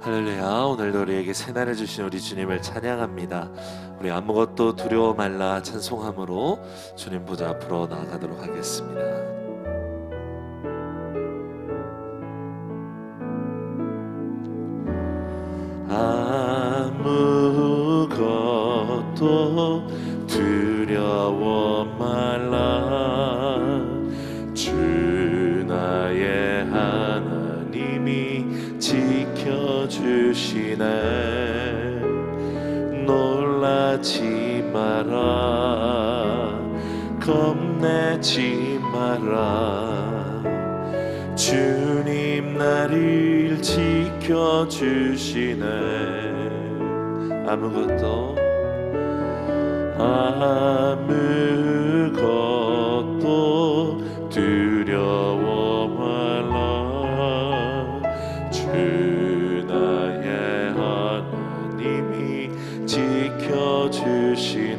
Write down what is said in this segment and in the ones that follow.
할렐루야 오늘도 우리에게 새날을 주신 우리 주님을 찬양합니다. 우리 아무것도 두려워 말라 찬송함으로 주님 보좌 앞으로 나아가도록 하겠습니다 겁내지 마라. 주님 나를 지켜주시네. 아무것도 아무것도 두려워 말라. 주 나의 하나님이 지켜주시네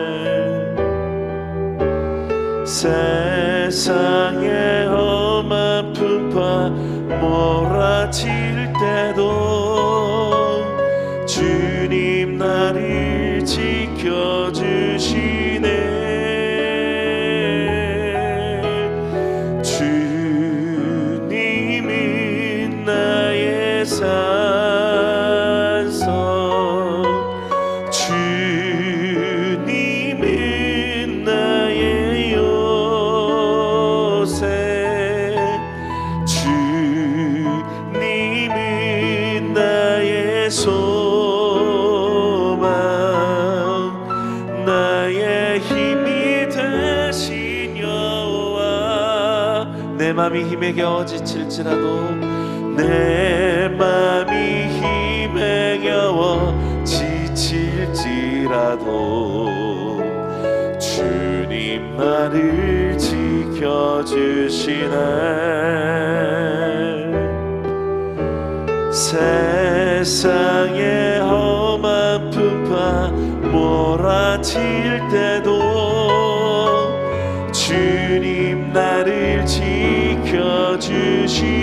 세상의 험한 풍파 몰아칠 내 맘이 힘에 겨워 지칠지라도 내 맘이 힘에 겨워 지칠지라도 주님 나를 지켜주시네. 세상의 험한 풍파 몰아칠 때 지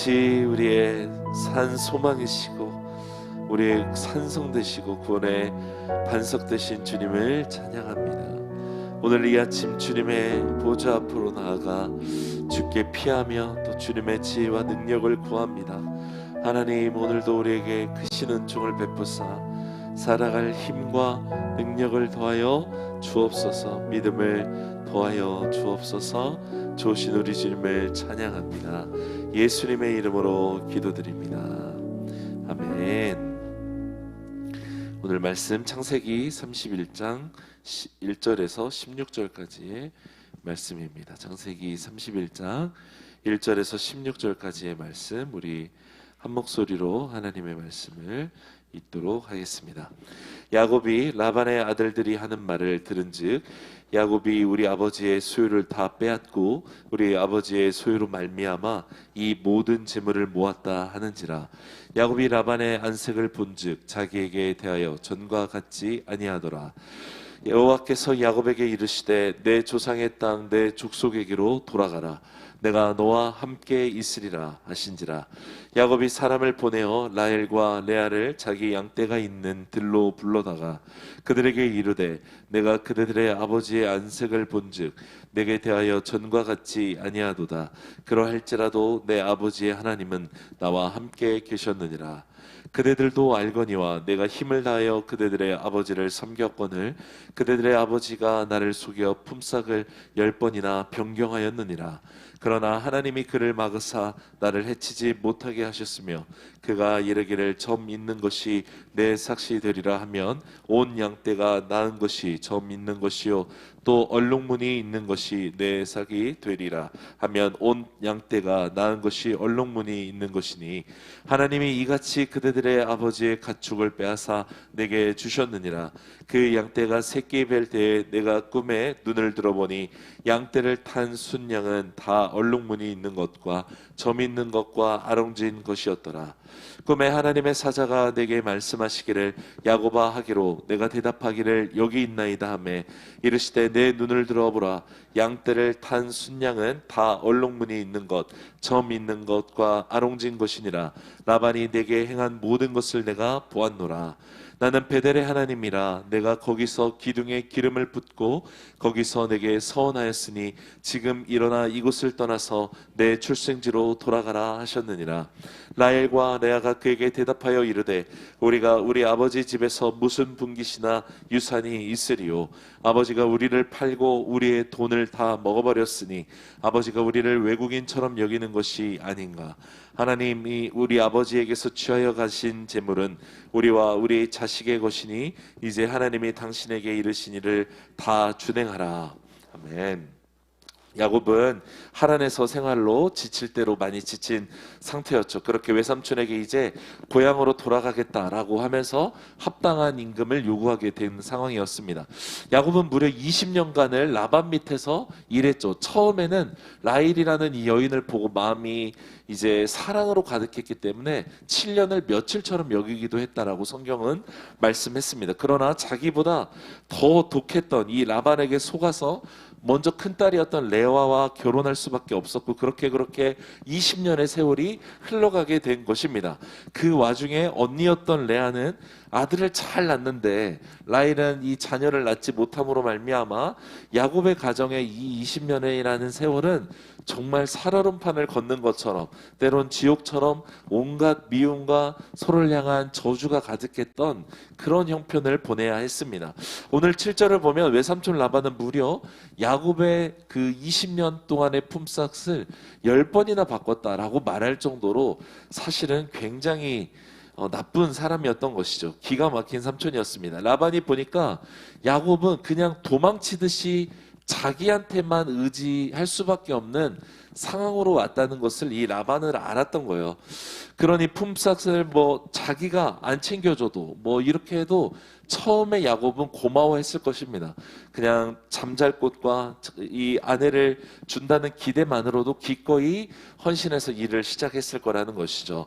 아버지 우리의 산 소망이시고 우리의 산성 되시고 구원의 반석 되신 주님을 찬양합니다. 오늘 이 아침 주님의 보좌 앞으로 나아가 주께 피하며 또 주님의 지혜와 능력을 구합니다. 하나님 오늘도 우리에게 크신 은총을 베푸사 살아갈 힘과 능력을 더하여 주옵소서 믿음을 더하여 주옵소서 조신 우리 주님을 찬양합니다. 예수님의 이름으로 기도드립니다. 아멘. 오늘 말씀 창세기 31장 1절에서 16절까지의 말씀입니다. 창세기 31장 1절에서 16절까지의 말씀 우리 한 목소리로 하나님의 말씀을 읽도록 하겠습니다. 야곱이 라반의 아들들이 하는 말을 들은즉 야곱이 우리 아버지의 소유를 다 빼앗고 우리 아버지의 소유로 말미암아 이 모든 재물을 모았다 하는지라. 야곱이 라반의 안색을 본즉 자기에게 대하여 전과 같지 아니하더라. 여호와께서 야곱에게 이르시되 내 조상의 땅 내 족속에게로 돌아가라 내가 너와 함께 있으리라 하신지라. 야곱이 사람을 보내어 라헬과 레아를 자기 양떼가 있는 들로 불러다가 그들에게 이르되 내가 그들의 아버지의 안색을 본즉 내게 대하여 전과 같지 아니하도다. 그러할지라도 내 아버지의 하나님은 나와 함께 계셨느니라. 그대들도 알거니와 내가 힘을 다하여 그대들의 아버지를 섬겼거늘 그대들의 아버지가 나를 속여 품삯을 열 번이나 변경하였느니라 그러나 하나님이 그를 막으사 나를 해치지 못하게 하셨으며 그가 이르기를 점 있는 것이 내 삭시 되리라 하면 온 양떼가 낳은 것이 점 있는 것이요 또 얼룩무늬 있는 것이 내 삭이 되리라 하면 온 양떼가 낳은 것이 얼룩무늬 있는 것이니 하나님이 이같이 그대들의 아버지의 가축을 빼앗아 내게 주셨느니라. 그 양떼가 새끼 뵐 때에 내가 꿈에 눈을 들어보니 양떼를 탄 순양은 다 얼룩무늬 있는 것과 점 있는 것과 아롱진 것이었더라. 꿈에 하나님의 사자가 내게 말씀하시기를 야고바 하기로 내가 대답하기를 여기 있나이다 하매 이르시되 내 눈을 들어보라. 양떼를 탄 순양은 다 얼룩무늬 있는 것, 점 있는 것과 아롱진 것이니라. 라반이 내게 행한 모든 것을 내가 보았노라 나는 베델의 하나님이라 내가 거기서 기둥에 기름을 붓고 거기서 내게 서원하였으니 지금 일어나 이곳을 떠나서 내 출생지로 돌아가라 하셨느니라. 라엘과 레아가 그에게 대답하여 이르되 우리가 우리 아버지 집에서 무슨 분깃이나 유산이 있으리요? 아버지가 우리를 팔고 우리의 돈을 다 먹어버렸으니 아버지가 우리를 외국인처럼 여기는 것이 아닌가 하나님이 우리 아버지에게서 취하여 가신 재물은 우리와 우리 자식의 것이니 이제 하나님이 당신에게 이르시니를 다 준행하라 아멘. 야곱은 하란에서 생활로 지칠 대로 많이 지친 상태였죠. 그렇게 외삼촌에게 이제 고향으로 돌아가겠다라고 하면서 합당한 임금을 요구하게 된 상황이었습니다. 야곱은 무려 20년간을 라반 밑에서 일했죠. 처음에는 라일이라는 이 여인을 보고 마음이 이제 사랑으로 가득했기 때문에 7년을 며칠처럼 여기기도 했다라고 성경은 말씀했습니다. 그러나 자기보다 더 독했던 이 라반에게 속아서 먼저 큰 딸이었던 레와와 결혼할 수밖에 없었고 그렇게 그렇게 20년의 세월이 흘러가게 된 것입니다. 그 와중에 언니였던 레아는 아들을 잘 낳는데 라일은 이 자녀를 낳지 못함으로 말미암아 야곱의 가정에 이 20년이라는 세월은 정말 살얼음판을 걷는 것처럼 때론 지옥처럼 온갖 미움과 서로를 향한 저주가 가득했던 그런 형편을 보내야 했습니다. 오늘 7절을 보면 외삼촌 라반은 무려 야곱의 그 20년 동안의 품삯을 10번이나 바꿨다라고 말할 정도로 사실은 굉장히 어, 나쁜 사람이었던 것이죠. 기가 막힌 삼촌이었습니다. 라반이 보니까 야곱은 그냥 도망치듯이 자기한테만 의지할 수밖에 없는 상황으로 왔다는 것을 이 라반을 알았던 거예요. 그러니 품삯을 뭐 자기가 안 챙겨줘도 뭐 이렇게 해도 처음에 야곱은 고마워했을 것입니다. 그냥 잠잘 곳과 이 아내를 준다는 기대만으로도 기꺼이 헌신해서 일을 시작했을 거라는 것이죠.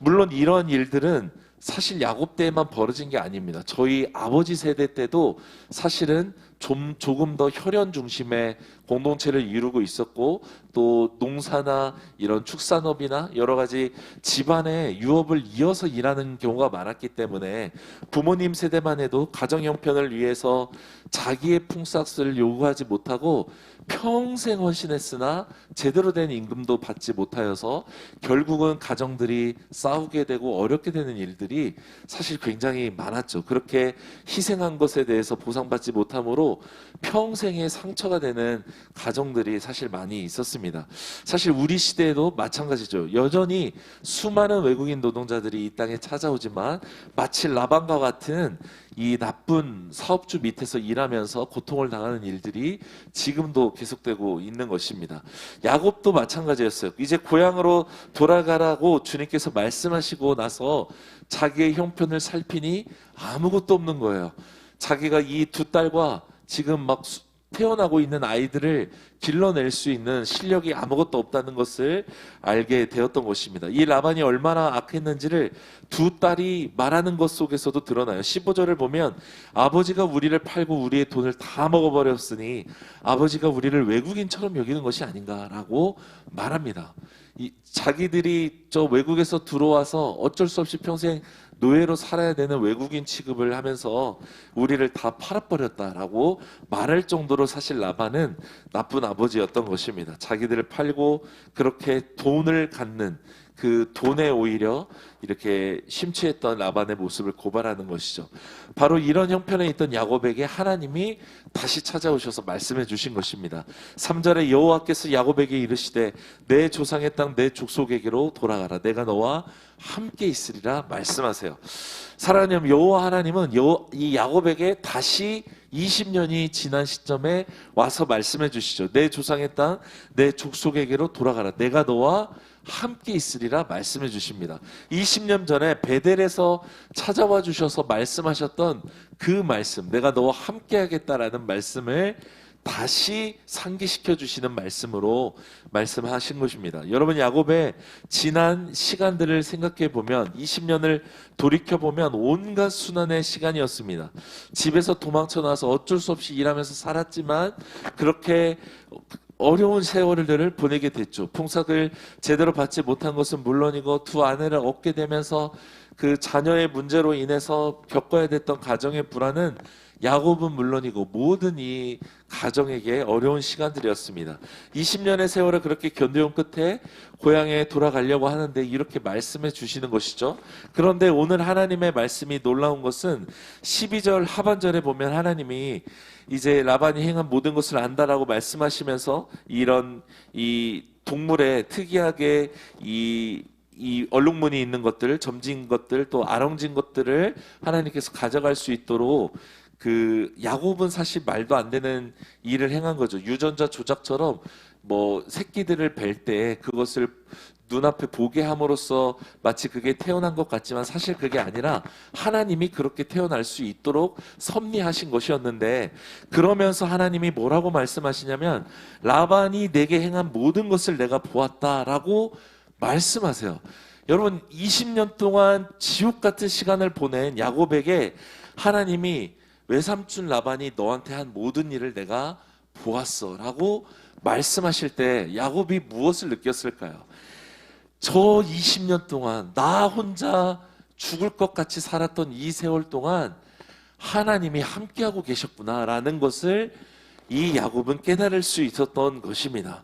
물론 이런 일들은 사실 야곱 때에만 벌어진 게 아닙니다. 저희 아버지 세대 때도 사실은 좀 조금 더 혈연 중심의 공동체를 이루고 있었고 또 농사나 이런 축산업이나 여러 가지 집안의 유업을 이어서 일하는 경우가 많았기 때문에 부모님 세대만 해도 가정 형편을 위해서 자기의 풍싹을 요구하지 못하고 평생 헌신했으나 제대로 된 임금도 받지 못하여서 결국은 가정들이 싸우게 되고 어렵게 되는 일들이 사실 굉장히 많았죠. 그렇게 희생한 것에 대해서 보상받지 못함으로 평생의 상처가 되는 가정들이 사실 많이 있었습니다. 사실 우리 시대에도 마찬가지죠. 여전히 수많은 외국인 노동자들이 이 땅에 찾아오지만 마치 라반과 같은 이 나쁜 사업주 밑에서 일하면서 고통을 당하는 일들이 지금도 계속되고 있는 것입니다. 야곱도 마찬가지였어요. 이제 고향으로 돌아가라고 주님께서 말씀하시고 나서 자기의 형편을 살피니 아무것도 없는 거예요. 자기가 이 두 딸과 지금 막 수- 태어나고 있는 아이들을 길러낼 수 있는 실력이 아무것도 없다는 것을 알게 되었던 것입니다. 이 라반이 얼마나 악했는지를 두 딸이 말하는 것 속에서도 드러나요. 15절을 보면 아버지가 우리를 팔고 우리의 돈을 다 먹어버렸으니 아버지가 우리를 외국인처럼 여기는 것이 아닌가라고 말합니다. 이 자기들이 저 외국에서 들어와서 어쩔 수 없이 평생 노예로 살아야 되는 외국인 취급을 하면서 우리를 다 팔아버렸다라고 말할 정도로 사실 라반은 나쁜 아버지였던 것입니다. 자기들을 팔고 그렇게 돈을 갖는 그 돈에 오히려 이렇게 심취했던 라반의 모습을 고발하는 것이죠. 바로 이런 형편에 있던 야곱에게 하나님이 다시 찾아오셔서 말씀해 주신 것입니다. 3절에 여호와께서 야곱에게 이르시되 내 조상의 땅 내 족속에게로 돌아가라 내가 너와 함께 있으리라 말씀하세요. 사랑하는 여호와 하나님은 여, 이 야곱에게 다시 20년이 지난 시점에 와서 말씀해 주시죠. 내 조상의 땅 내 족속에게로 돌아가라 내가 너와 함께 있으리라 말씀해 주십니다. 20년 전에 베델에서 찾아와 주셔서 말씀하셨던 그 말씀, 내가 너와 함께 하겠다라는 말씀을 다시 상기시켜 주시는 말씀으로 말씀하신 것입니다. 여러분 야곱의 지난 시간들을 생각해 보면 20년을 돌이켜 보면 온갖 순환의 시간이었습니다. 집에서 도망쳐 나서 어쩔 수 없이 일하면서 살았지만 그렇게 어려운 세월들을 보내게 됐죠. 풍삭을 제대로 받지 못한 것은 물론이고 두 아내를 얻게 되면서 그 자녀의 문제로 인해서 겪어야 됐던 가정의 불안은 야곱은 물론이고 모든 이 가정에게 어려운 시간들이었습니다. 20년의 세월을 그렇게 견뎌온 끝에 고향에 돌아가려고 하는데 이렇게 말씀해 주시는 것이죠. 그런데 오늘 하나님의 말씀이 놀라운 것은 12절 하반절에 보면 하나님이 이제 라반이 행한 모든 것을 안다라고 말씀하시면서 이런 이 동물의 특이하게 이이 얼룩무늬 있는 것들, 점진 것들, 또 아롱진 것들을 하나님께서 가져갈 수 있도록 그 야곱은 사실 말도 안 되는 일을 행한 거죠. 유전자 조작처럼 뭐 새끼들을 뵐 때 그것을 눈앞에 보게 함으로써 마치 그게 태어난 것 같지만 사실 그게 아니라 하나님이 그렇게 태어날 수 있도록 섭리하신 것이었는데 그러면서 하나님이 뭐라고 말씀하시냐면 라반이 내게 행한 모든 것을 내가 보았다라고 말씀하세요. 여러분 20년 동안 지옥 같은 시간을 보낸 야곱에게 하나님이 외삼촌 라반이 너한테 한 모든 일을 내가 보았어라고 말씀하실 때 야곱이 무엇을 느꼈을까요? 저 20년 동안 나 혼자 죽을 것 같이 살았던 이 세월 동안 하나님이 함께하고 계셨구나라는 것을 이 야곱은 깨달을 수 있었던 것입니다.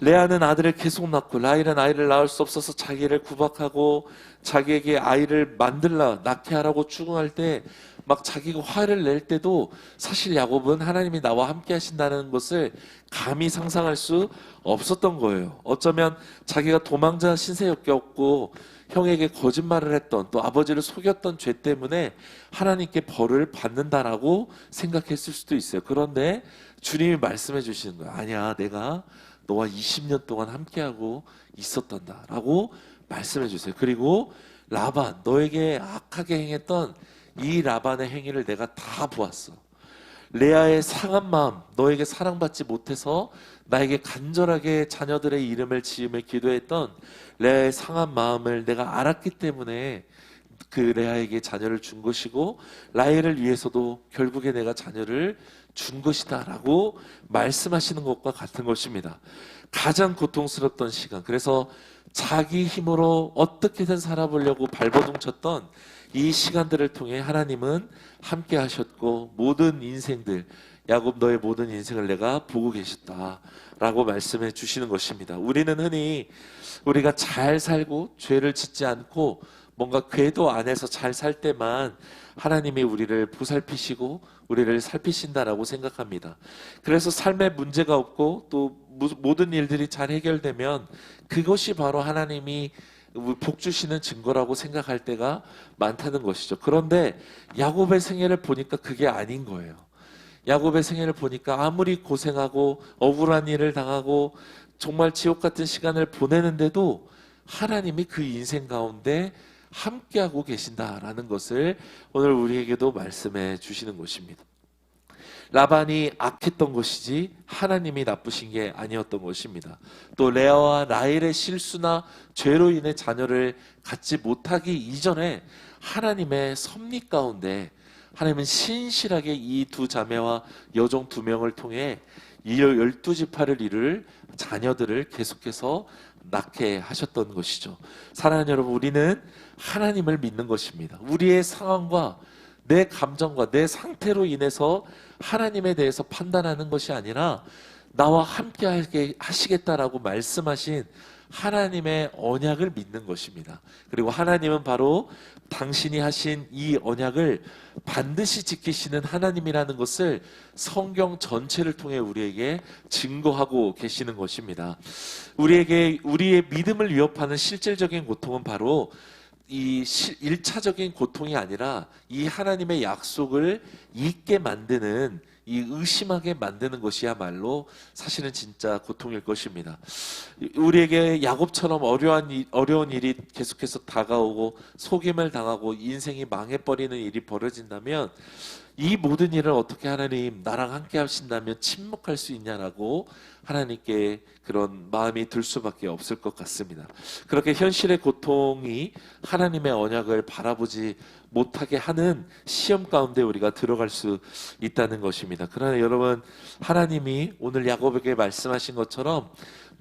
레아는 아들을 계속 낳고 라헬은 아이를 낳을 수 없어서 자기를 구박하고 자기에게 아이를 만들라 낳게 하라고 추궁할 때 막 자기가 화를 낼 때도 사실 야곱은 하나님이 나와 함께 하신다는 것을 감히 상상할 수 없었던 거예요. 어쩌면 자기가 도망자 신세였고 형에게 거짓말을 했던 또 아버지를 속였던 죄 때문에 하나님께 벌을 받는다라고 생각했을 수도 있어요. 그런데 주님이 말씀해 주시는 거예요. 아니야, 내가 너와 20년 동안 함께하고 있었단다라고 말씀해 주세요. 그리고 라반, 너에게 악하게 행했던 이 라반의 행위를 내가 다 보았어. 레아의 상한 마음, 너에게 사랑받지 못해서 나에게 간절하게 자녀들의 이름을 지으며 기도했던 레아의 상한 마음을 내가 알았기 때문에 그 레아에게 자녀를 준 것이고 라헬을 위해서도 결국에 내가 자녀를 준 것이다라고 말씀하시는 것과 같은 것입니다. 가장 고통스럽던 시간. 그래서 자기 힘으로 어떻게든 살아보려고 발버둥 쳤던 이 시간들을 통해 하나님은 함께 하셨고 모든 인생들 야곱 너의 모든 인생을 내가 보고 계셨다라고 말씀해 주시는 것입니다. 우리는 흔히 우리가 잘 살고 죄를 짓지 않고 뭔가 궤도 안에서 잘 살 때만 하나님이 우리를 보살피시고 우리를 살피신다라고 생각합니다. 그래서 삶에 문제가 없고 또 무- 모든 일들이 잘 해결되면 그것이 바로 하나님이 복 주시는 증거라고 생각할 때가 많다는 것이죠. 그런데 야곱의 생애를 보니까 그게 아닌 거예요. 야곱의 생애를 보니까 아무리 고생하고 억울한 일을 당하고 정말 지옥 같은 시간을 보내는데도 하나님이 그 인생 가운데 함께하고 계신다라는 것을 오늘 우리에게도 말씀해 주시는 것입니다. 라반이 악했던 것이지 하나님이 나쁘신 게 아니었던 것입니다. 또 레아와 라헬의 실수나 죄로 인해 자녀를 갖지 못하기 이전에 하나님의 섭리 가운데 하나님은 신실하게 이 두 자매와 여종 두 명을 통해 이 열두 지파를 이룰 자녀들을 계속해서 낳게 하셨던 것이죠. 사랑하는 여러분, 우리는 하나님을 믿는 것입니다. 우리의 상황과 내 감정과 내 상태로 인해서 하나님에 대해서 판단하는 것이 아니라 나와 함께 하시겠다라고 말씀하신 하나님의 언약을 믿는 것입니다. 그리고 하나님은 바로 당신이 하신 이 언약을 반드시 지키시는 하나님이라는 것을 성경 전체를 통해 우리에게 증거하고 계시는 것입니다. 우리에게 우리의 믿음을 위협하는 실질적인 고통은 바로 이 실- 일차적인 고통이 아니라 이 하나님의 약속을 잊게 만드는 이 의심하게 만드는 것이야말로 사실은 진짜 고통일 것입니다. 우리에게 야곱처럼 어려운 일, 어려운 일이 계속해서 다가오고 속임을 당하고 인생이 망해버리는 일이 벌어진다면 이 모든 일을 어떻게 하나님 나랑 함께 하신다면 침묵할 수 있냐라고 하나님께 그런 마음이 들 수밖에 없을 것 같습니다. 그렇게 현실의 고통이 하나님의 언약을 바라보지 못하게 하는 시험 가운데 우리가 들어갈 수 있다는 것입니다. 그러나 여러분 하나님이 오늘 야곱에게 말씀하신 것처럼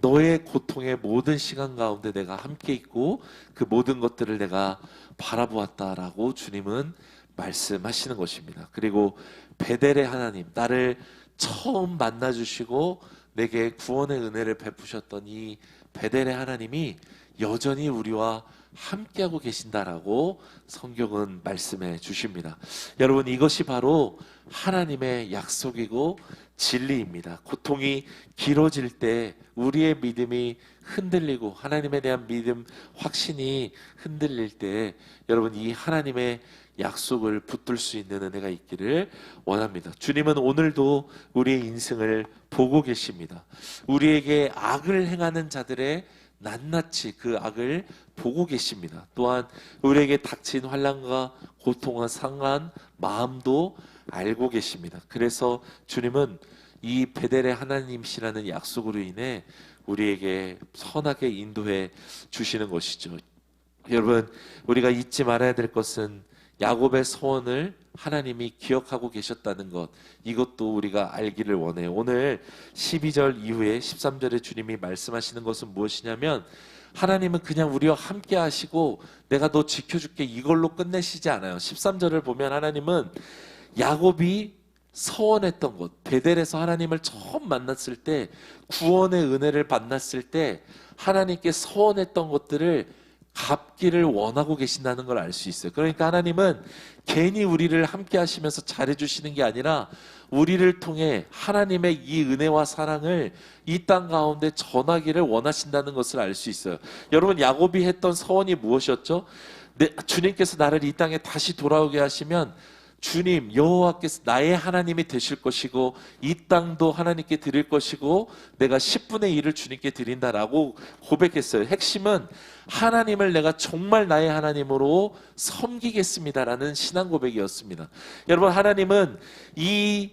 너의 고통의 모든 시간 가운데 내가 함께 있고 그 모든 것들을 내가 바라보았다라고 주님은 말씀하시는 것입니다. 그리고 베델의 하나님, 나를 처음 만나 주시고 내게 구원의 은혜를 베푸셨던 이 베델의 하나님이 여전히 우리와 함께하고 계신다라고 성경은 말씀해 주십니다. 여러분 이것이 바로 하나님의 약속이고 진리입니다. 고통이 길어질 때 우리의 믿음이 흔들리고 하나님에 대한 믿음 확신이 흔들릴 때 여러분 이 하나님의 약속을 붙들 수 있는 은혜가 있기를 원합니다. 주님은 오늘도 우리의 인생을 보고 계십니다. 우리에게 악을 행하는 자들의 낱낱이 그 악을 보고 계십니다. 또한 우리에게 닥친 환란과 고통과 상한 마음도 알고 계십니다. 그래서 주님은 이 베델의 하나님이시라는 약속으로 인해 우리에게 선하게 인도해 주시는 것이죠. 여러분, 우리가 잊지 말아야 될 것은 야곱의 소원을 하나님이 기억하고 계셨다는 것 이것도 우리가 알기를 원해요. 오늘 12절 이후에 13절에 주님이 말씀하시는 것은 무엇이냐면 하나님은 그냥 우리와 함께 하시고 내가 너 지켜줄게 이걸로 끝내시지 않아요. 13절을 보면 하나님은 야곱이 서원했던 것, 베델에서 하나님을 처음 만났을 때 구원의 은혜를 만났을 때 하나님께 서원했던 것들을 갚기를 원하고 계신다는 걸 알 수 있어요. 그러니까 하나님은 괜히 우리를 함께 하시면서 잘해 주시는 게 아니라 우리를 통해 하나님의 이 은혜와 사랑을 이 땅 가운데 전하기를 원하신다는 것을 알 수 있어요. 여러분 야곱이 했던 서원이 무엇이었죠? 내, 주님께서 나를 이 땅에 다시 돌아오게 하시면 주님 여호와께서 나의 하나님이 되실 것이고 이 땅도 하나님께 드릴 것이고 내가 10분의 1을 주님께 드린다라고 고백했어요. 핵심은 하나님을 내가 정말 나의 하나님으로 섬기겠습니다라는 신앙 고백이었습니다. 여러분 하나님은 이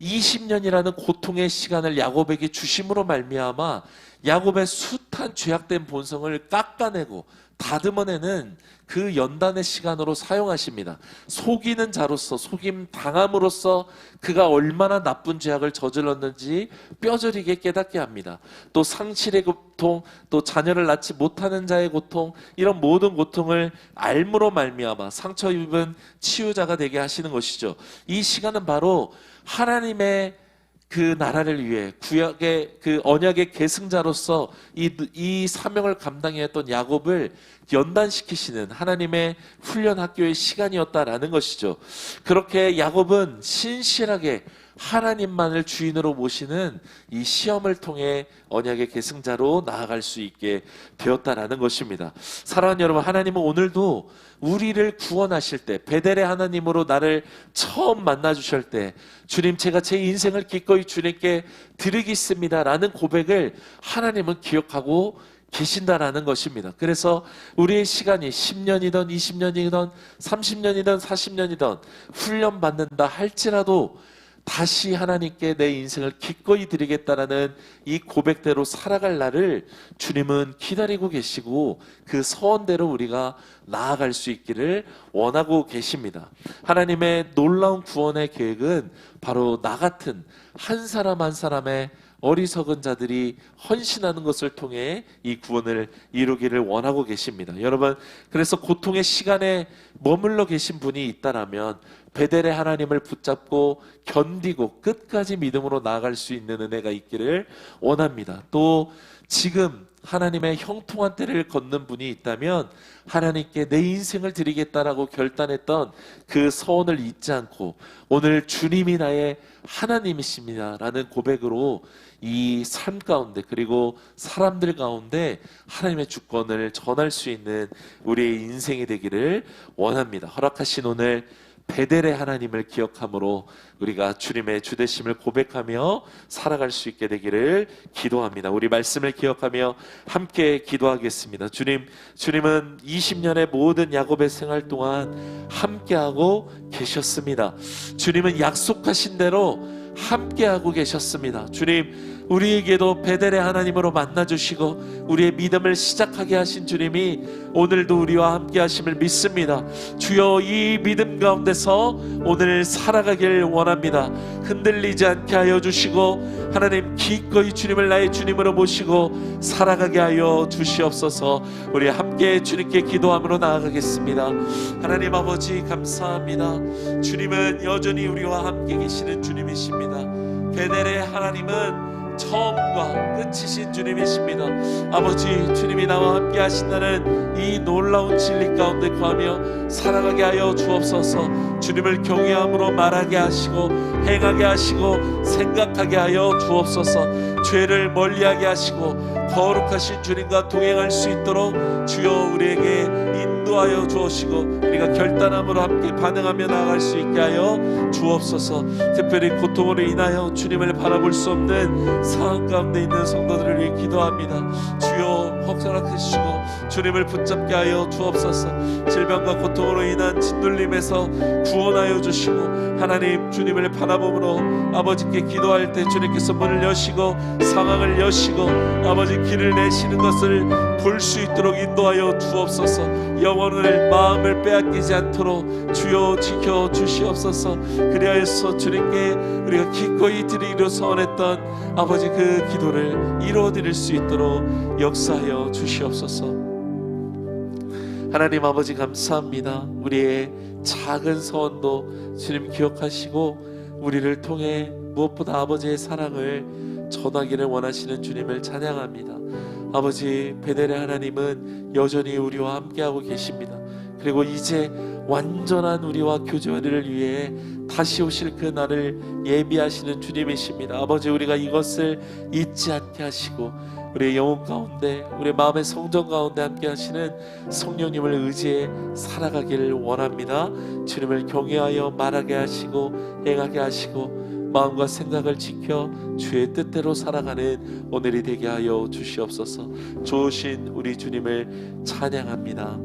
20년이라는 고통의 시간을 야곱에게 주심으로 말미암아 야곱의 숱한 죄악된 본성을 깎아내고 다듬어내는 그 연단의 시간으로 사용하십니다. 속이는 자로서 속임 당함으로써 그가 얼마나 나쁜 죄악을 저질렀는지 뼈저리게 깨닫게 합니다. 또 상실의 고통, 또 자녀를 낳지 못하는 자의 고통, 이런 모든 고통을 알므로 말미암아 상처 입은 치유자가 되게 하시는 것이죠. 이 시간은 바로 하나님의 그 나라를 위해 구약의 그 언약의 계승자로서 이, 이 사명을 감당했던 야곱을 연단시키시는 하나님의 훈련 학교의 시간이었다라는 것이죠. 그렇게 야곱은 신실하게 하나님만을 주인으로 모시는 이 시험을 통해 언약의 계승자로 나아갈 수 있게 되었다라는 것입니다. 사랑하는 여러분, 하나님은 오늘도 우리를 구원하실 때, 베델의 하나님으로 나를 처음 만나 주실 때, 주님, 제가 제 인생을 기꺼이 주님께 드리겠습니다 라는 고백을 하나님은 기억하고 계신다라는 것입니다. 그래서 우리의 시간이 10년이든 20년이든 30년이든 40년이든 훈련받는다 할지라도 다시 하나님께 내 인생을 기꺼이 드리겠다라는 이 고백대로 살아갈 날을 주님은 기다리고 계시고 그 서원대로 우리가 나아갈 수 있기를 원하고 계십니다. 하나님의 놀라운 구원의 계획은 바로 나 같은 한 사람 한 사람의 어리석은 자들이 헌신하는 것을 통해 이 구원을 이루기를 원하고 계십니다. 여러분, 그래서 고통의 시간에 머물러 계신 분이 있다라면 베델의 하나님을 붙잡고 견디고 끝까지 믿음으로 나아갈 수 있는 은혜가 있기를 원합니다. 또 지금 하나님의 형통한 때를 걷는 분이 있다면 하나님께 내 인생을 드리겠다라고 결단했던 그 서원을 잊지 않고 오늘 주님이 나의 하나님이십니다라는 고백으로 이 삶 가운데 그리고 사람들 가운데 하나님의 주권을 전할 수 있는 우리의 인생이 되기를 원합니다. 허락하신 오늘 베델의 하나님을 기억함으로 우리가 주님의 주대심을 고백하며 살아갈 수 있게 되기를 기도합니다. 우리 말씀을 기억하며 함께 기도하겠습니다. 주님, 주님은 20년의 모든 야곱의 생활 동안 함께하고 계셨습니다. 주님은 약속하신 대로 함께하고 계셨습니다. 주님, 우리에게도 베델의 하나님으로 만나 주시고 우리의 믿음을 시작하게 하신 주님이 오늘도 우리와 함께 하심을 믿습니다. 주여 이 믿음 가운데서 오늘 살아가길 원합니다. 흔들리지 않게 하여 주시고 하나님 기꺼이 주님을 나의 주님으로 모시고 살아가게 하여 주시옵소서. 우리 함께 주님께 기도함으로 나아가겠습니다. 하나님 아버지 감사합니다. 주님은 여전히 우리와 함께 계시는 주님이십니다. 베델의 하나님은 처음과 끝이신 주님이십니다. 아버지 주님이 나와 함께 하신다는 이 놀라운 진리 가운데 거하며 살아가게 하여 주옵소서. 주님을 경외함으로 말하게 하시고 행하게 하시고 생각하게 하여 주옵소서. 죄를 멀리하게 하시고 거룩하신 주님과 동행할 수 있도록 주여 우리에게 인도하여 주옵시고 우리가 결단함으로 함께 반응하며 나아갈 수 있게 하여 주옵소서. 특별히 고통으로 인하여 주님을 바라볼 수 없는 상황 가운데 있는 성도들을 위해 기도합니다. 주여 허락하시고 주님을 붙잡게 하여 주옵소서. 질병과 고통으로 인한 짓눌림에서 구원하여 주시고 하나님 주님을 바라봄으로 아버지께 기도할 때 주님께서 문을 여시고 상황을 여시고 아버지 길을 내시는 것을 볼 수 있도록 인도하여 주옵소서. 영혼을 마음을 빼앗기지 않도록 주여 지켜 주시옵소서. 그리하여서 주님께 우리가 기꺼이 드리기로 선했던 아버지 그 기도를 이루어 드릴 수 있도록 역사하여 주시옵소서. 하나님 아버지 감사합니다. 우리의 작은 소원도 주님 기억하시고 우리를 통해 무엇보다 아버지의 사랑을 전하기를 원하시는 주님을 찬양합니다. 아버지 베델의 하나님은 여전히 우리와 함께하고 계십니다. 그리고 이제 완전한 우리와 교제를 위해 다시 오실 그 날을 예비하시는 주님이십니다. 아버지 우리가 이것을 잊지 않게 하시고 우리의 영혼 가운데 우리 마음의 성전 가운데 함께 하시는 성령님을 의지해 살아가기를 원합니다. 주님을 경외하여 말하게 하시고 행하게 하시고 마음과 생각을 지켜 주의 뜻대로 살아가는 오늘이 되게 하여 주시옵소서. 좋으신 우리 주님을 찬양합니다.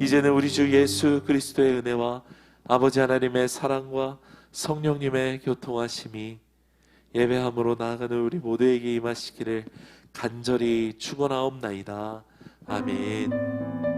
이제는 우리 주 예수 그리스도의 은혜와 아버지 하나님의 사랑과 성령님의 교통하심이 예배함으로 나아가는 우리 모두에게 임하시기를 간절히 축원하옵나이다. 아멘.